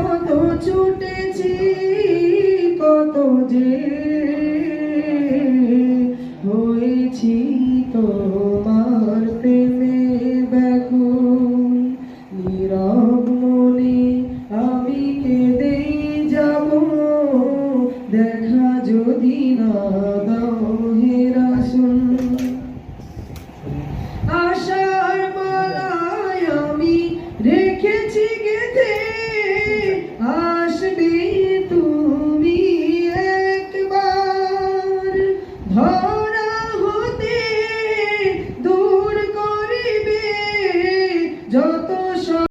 কত ছুটেছি, কত যে হয়েছি তোমার প্রেমে ব্যাকুল। নীরব মনে আমি কেঁদেই যাব, দেখা যদি না যত